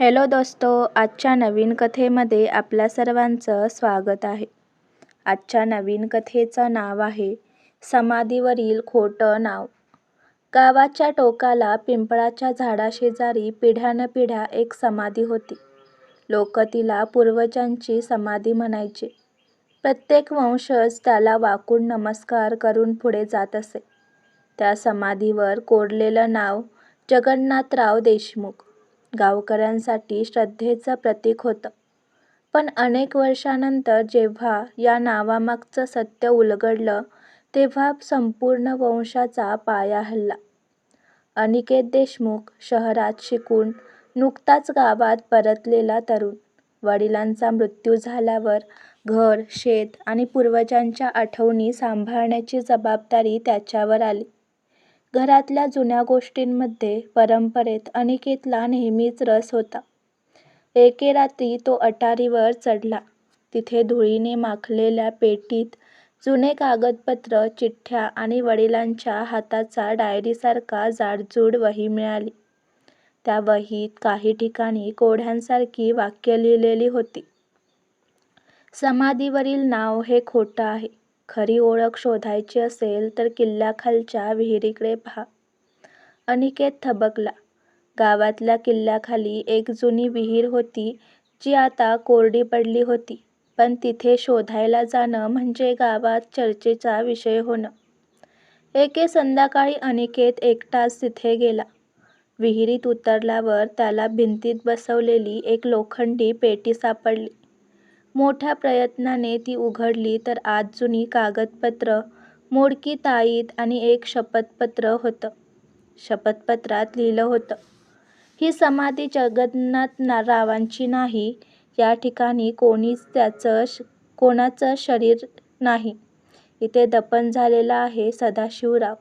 Hello दोस्तो आजच्या नवीन कथेमध्ये आपल्या सर्वांचं स्वागत आहे. आजच्या नवीन कथेचं नाव आहे समाधीवरील खोटं नाव. गावाच्या टोकाला पिंपळाच्या झाडाशेजारी पिढ्यानपिढ्या एक समाधी होती. लोक तिला पूर्वजांची समाधी म्हणायचे. प्रत्येक वंशज त्याला वाकून नमस्कार करून पुढे जात असे. त्या समाधीवर कोरलेलं नाव जगन्नाथराव देशमुख. गावकऱ्यांसाठी श्रद्धेचं प्रतीक होतं. पण अनेक वर्षांनंतर जेव्हा या नावामागचं सत्य उलगडलं तेव्हा संपूर्ण वंशाचा पाया हलला. अनिकेत देशमुख शहरात शिकून नुकताच गावात परतलेला तरुण. वडिलांचा मृत्यू झाल्यावर घर, शेत आणि पूर्वजांच्या आठवणी सांभाळण्याची जबाबदारी त्याच्यावर आली. घरातल्या जुन्या गोष्टींमध्ये, परंपरेत अनिकेतला नेहमीच रस होता. एके रात्री तो अटारीवर चढला. तिथे धुळीने माखलेल्या पेटीत जुने कागदपत्र, चिठ्ठ्या आणि वडिलांच्या हाताचा डायरीसारखा जाडजूड वही मिळाली. त्या वहीत काही ठिकाणी कोड्यांसारखी वाक्य लिहिलेली होती. समाधीवरील नाव हे खोटं आहे. खरी ओळख शोधायची असेल तर किल्ल्याखालच्या विहिरीकडे पहा. अनिकेत थबकला. गावातल्या किल्ल्याखाली एक जुनी विहीर होती जी आता कोरडी पडली होती. पण तिथे शोधायला जाणं म्हणजे गावात चर्चेचा विषय होणं. एके संध्याकाळी अनिकेत एकटाच तिथे गेला. विहिरीत उतरल्यावर त्याला भिंतीत बसवलेली एक लोखंडी पेटी सापडली. मोठ्या प्रयत्नाने ती उघडली तर आत जुनी कागदपत्रं, मोडकी ताईत आणि एक शपथपत्र होतं. शपथपत्रात लिहिलं होतं, ही समाधी जगन्नाथरावांची नाही. या ठिकाणी कोणाचं शरीर नाही. इथे दफन झालेला आहे सदाशिवराव,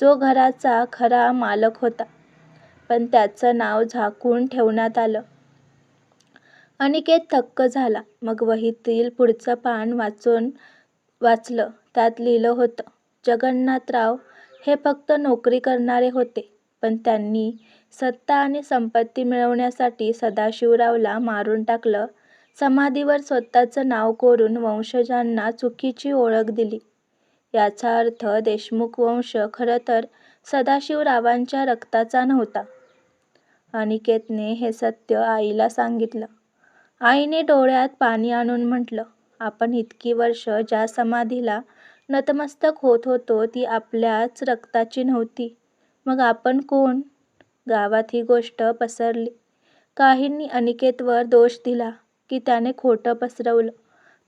जो घराचा खरा मालक होता. पण त्याचं नाव झाकून ठेवण्यात आलं. अनिकेत थक्क झाला. मग वहीतील पुढचं पान वाचून वाचलं. त्यात लिहिलं होतं, जगन्नाथराव हे फक्त नोकरी करणारे होते. पण त्यांनी सत्ता आणि संपत्ती मिळवण्यासाठी सदाशिवरावला मारून टाकलं. समाधीवर स्वतःचं नाव कोरून वंशजांना चुकीची ओळख दिली. याचा अर्थ देशमुख वंश खरं तर सदाशिवरावांच्या रक्ताचा नव्हता. अनिकेतने हे सत्य आईला सांगितलं. आईने डोळ्यात पाणी आणून म्हटलं, आपण इतकी वर्ष ज्या समाधीला नतमस्तक होत होतो ती आपल्याच रक्ताची नव्हती. मग आपण कोण? गावात ही गोष्ट पसरली. काहींनी अनिकेतवर दोष दिला की त्याने खोटं पसरवलं.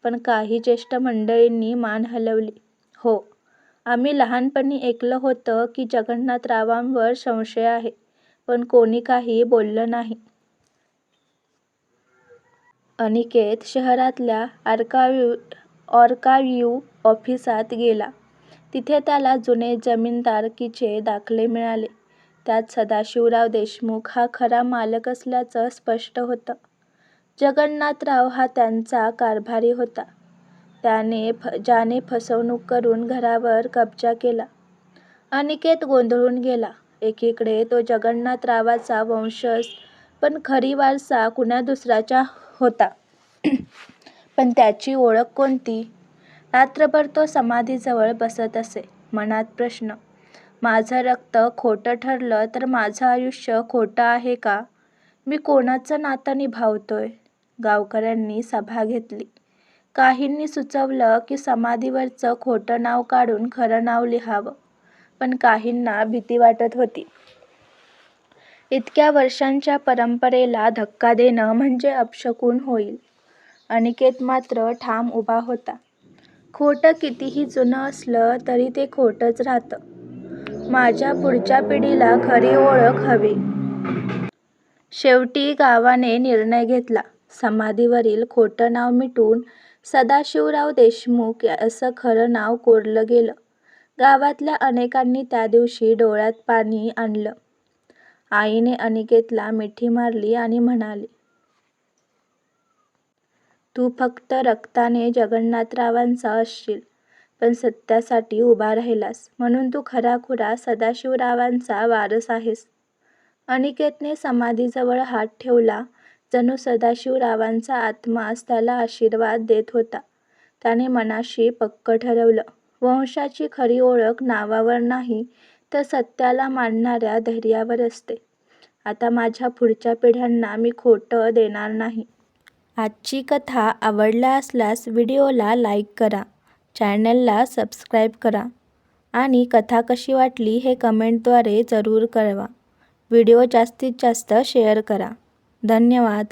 पण काही ज्येष्ठ मंडळींनी मान हलवली. हो, आम्ही लहानपणी ऐकलं होतं की जगन्नाथरावांवर संशय आहे. पण कोणी काही बोललं नाही. अनिकेत शहरातल्या आर्काव्यू ऑर्काव्यू ऑफिसात गेला. तिथे त्याला जुने जमीनदारकीचे दाखले मिळाले. त्यात सदाशिवराव देशमुख हा खरा मालक असल्याचं स्पष्ट होतं. जगन्नाथराव हा त्यांचा कारभारी होता, त्याने ज्याने फसवणूक करून घरावर कब्जा केला. अनिकेत गोंधळून गेला. एकीकडे तो जगन्नाथरावाचा वंशज पण खरी वारसा कुणा दुसऱ्याच्या होता. पण त्याची ओळख कोणती? रात्रभर तो समाधीजवळ बसत असे. मनात प्रश्न, माझं रक्त खोटं ठरलं तर माझं आयुष्य खोटं आहे का? मी कोणाचं नातं निभावतोय? गावकऱ्यांनी सभा घेतली. काहींनी सुचवलं की समाधीवरचं खोटं नाव काढून खरं नाव लिहावं. पण काहींना भीती वाटत होती. इतक्या वर्षांच्या परंपरेला धक्का देणं म्हणजे अपशकुन होईल. अनिकेत मात्र ठाम उभा होता. खोटं कितीही जुनं असलं तरी ते खोटंच राहतं. माझ्या पुढच्या पिढीला खरी ओळख हवी. शेवटी गावाने निर्णय घेतला. समाधीवरील खोटं नाव मिटून सदाशिवराव देशमुख असं खरं नाव कोरलं गेलं. गावातल्या अनेकांनी त्या दिवशी डोळ्यात पाणी आणलं. आईने अनिकेतला मिठी मारली आणि म्हणाली, तू फक्त रक्ताने जगन्नाथरावांचा असशील, पण सत्यासाठी उभा राहिलास म्हणून तू खराखुरा सदाशिवरावांचा वारस आहेस. अनिकेतने समाधीजवळ हात ठेवला जणू सदाशिवरावांचा आत्माच त्याला आशीर्वाद देत होता. त्याने मनाशी पक्क ठरवलं. वंशाची खरी ओळख नावावर नाही तर सत्याला मानणाऱ्या धैर्यावर असते. आता माझ्या पुढच्या पिढ्यांना मी खोटं देणार नाही. आजची कथा आवडला असल्यास व्हिडिओला लाईक करा, चॅनलला सबस्क्राईब करा आणि कथा कशी वाटली हे कमेंटद्वारे जरूर कळवा. व्हिडिओ जास्तीत जास्त शेअर करा. धन्यवाद.